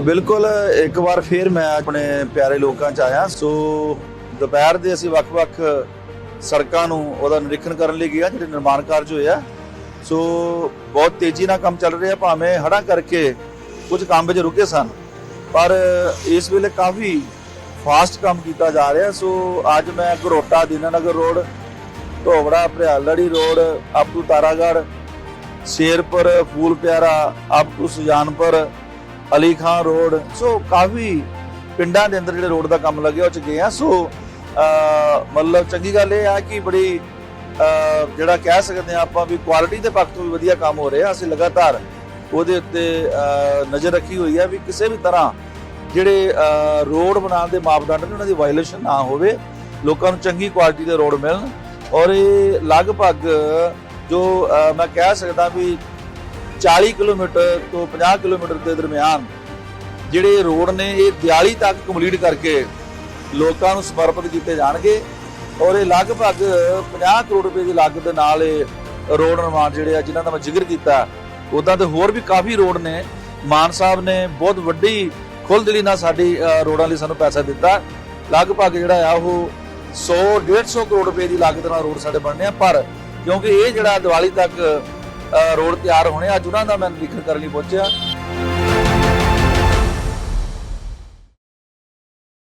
ਬਿਲਕੁਲ, ਇੱਕ ਵਾਰ ਫੇਰ ਮੈਂ ਆਪਣੇ ਪਿਆਰੇ ਲੋਕਾਂ ਚ ਆਇਆ। ਸੋ, ਦੁਪਹਿਰ ਦੇ ਅਸੀਂ ਵੱਖ-ਵੱਖ ਸੜਕਾਂ ਨੂੰ ਉਹਦਾ ਨਿਰੀਖਣ ਕਰਨ ਲਈ ਗਿਆ, ਜਿਹੜੇ ਨਿਰਮਾਣ ਕਾਰਜ ਹੋਏ ਆ। ਸੋ, ਬਹੁਤ ਤੇਜ਼ੀ ਨਾਲ ਕੰਮ ਚੱਲ ਰਿਹਾ ਭਾਵੇਂ ਹੜਾ ਕਰਕੇ ਕੁਝ ਕੰਮ ਵਿੱਚ ਰੁਕੇ ਸਨ, ਪਰ ਇਸ ਵੇਲੇ ਕਾਫੀ ਫਾਸਟ ਕੰਮ ਕੀਤਾ ਜਾ ਰਿਹਾ। ਸੋ, ਅੱਜ ਮੈਂ Gharota, Dinanagar road Dhowra Bharialri road up to Taragarh, Sherpur Phool Piara up to Sujanpur Ali Khan road. So ਕਾਫੀ ਪਿੰਡਾਂ ਦੇ ਅੰਦਰ ਜਿਹੜੇ ਰੋਡ ਦਾ ਕੰਮ ਲੱਗਿਆ ਉਹ ਚ ਗਏ ਆ। ਸੋ ਮਤਲਬ ਚੰਗੀ ਗੱਲ ਇਹ ਆ ਕਿ ਬੜੀ ਜਿਹੜਾ ਕਹਿ ਸਕਦੇ ਆ ਆਪਾਂ ਵੀ ਕੁਆਲਿਟੀ ਦੇ ਪੱਖ ਤੋਂ ਵੀ ਵਧੀਆ ਕੰਮ ਹੋ ਰਿਹਾ। ਅਸੀਂ ਲਗਾਤਾਰ ਉਹਦੇ ਉੱਤੇ ਨਜ਼ਰ ਰੱਖੀ ਹੋਈ ਹੈ ਵੀ ਕਿਸੇ ਵੀ ਤਰ੍ਹਾਂ ਜਿਹੜੇ ਰੋਡ ਬਣਾਉਣ ਦੇ ਮਾਪਦੰਡ ਨੇ, ਉਹਨਾਂ ਦੀ ਵਾਇਲੇਸ਼ਨ ਨਾ ਹੋਵੇ, ਲੋਕਾਂ ਨੂੰ ਚੰਗੀ ਕੁਆਲਿਟੀ ਦੇ ਰੋਡ ਮਿਲਣ। ਔਰ ਇਹ ਲਗਭਗ ਜੋ ਮੈਂ ਕਹਿ ਸਕਦਾ ਵੀ 40 ਕਿਲੋਮੀਟਰ ਤੋਂ 50 ਕਿਲੋਮੀਟਰ ਦੇ ਦਰਮਿਆਨ ਜਿਹੜੇ ਰੋਡ ਨੇ, ਇਹ ਦਿਹਾੜੀ ਤੱਕ ਕੰਪਲੀਟ ਕਰਕੇ ਲੋਕਾਂ ਨੂੰ ਸਮਰਪਿਤ ਕੀਤੇ ਜਾਣਗੇ ਔਰ ਇਹ ਲਗਭਗ 50 ਕਰੋੜ ਰੁਪਏ ਦੀ ਲਾਗਤ ਦੇ ਨਾਲ ਇਹ ਰੋਡ ਨਿਰਮਾਣ ਜਿਹੜੇ ਆ, ਜਿਨ੍ਹਾਂ ਦਾ ਮੈਂ ਜ਼ਿਕਰ ਕੀਤਾ ਉਦਾਂ ਤੇ ਹੋਰ ਵੀ ਕਾਫੀ ਰੋਡ ਨੇ। ਮਾਨ ਸਾਹਿਬ ਨੇ ਬਹੁਤ ਵੱਡੀ ਖੁੱਲ੍ਹਦਿਲੀ ਨਾਲ ਸਾਡੀ ਰੋਡਾਂ ਲਈ ਸਾਨੂੰ ਪੈਸਾ ਦਿੱਤਾ। ਲਗਭਗ ਜਿਹੜਾ ਆ, ਉਹ 100 150 ਕਰੋੜ ਰੁਪਏ ਦੀ ਲਾਗਤ ਨਾਲ ਰੋਡ ਸਾਡੇ ਬਣਨੇ ਆ। ਪਰ ਕਿਉਂਕਿ ਇਹ ਜਿਹੜਾ ਦੀਵਾਲੀ ਤੱਕ ਰੋਡ ਤਿਆਰ ਹੋਣੇ। ਅੱਜ ਉਹਨਾਂ ਦਾ ਮੈਂ ਨਿਰੀਖਣ ਕਰਨ ਲਈ ਪਹੁੰਚਿਆ।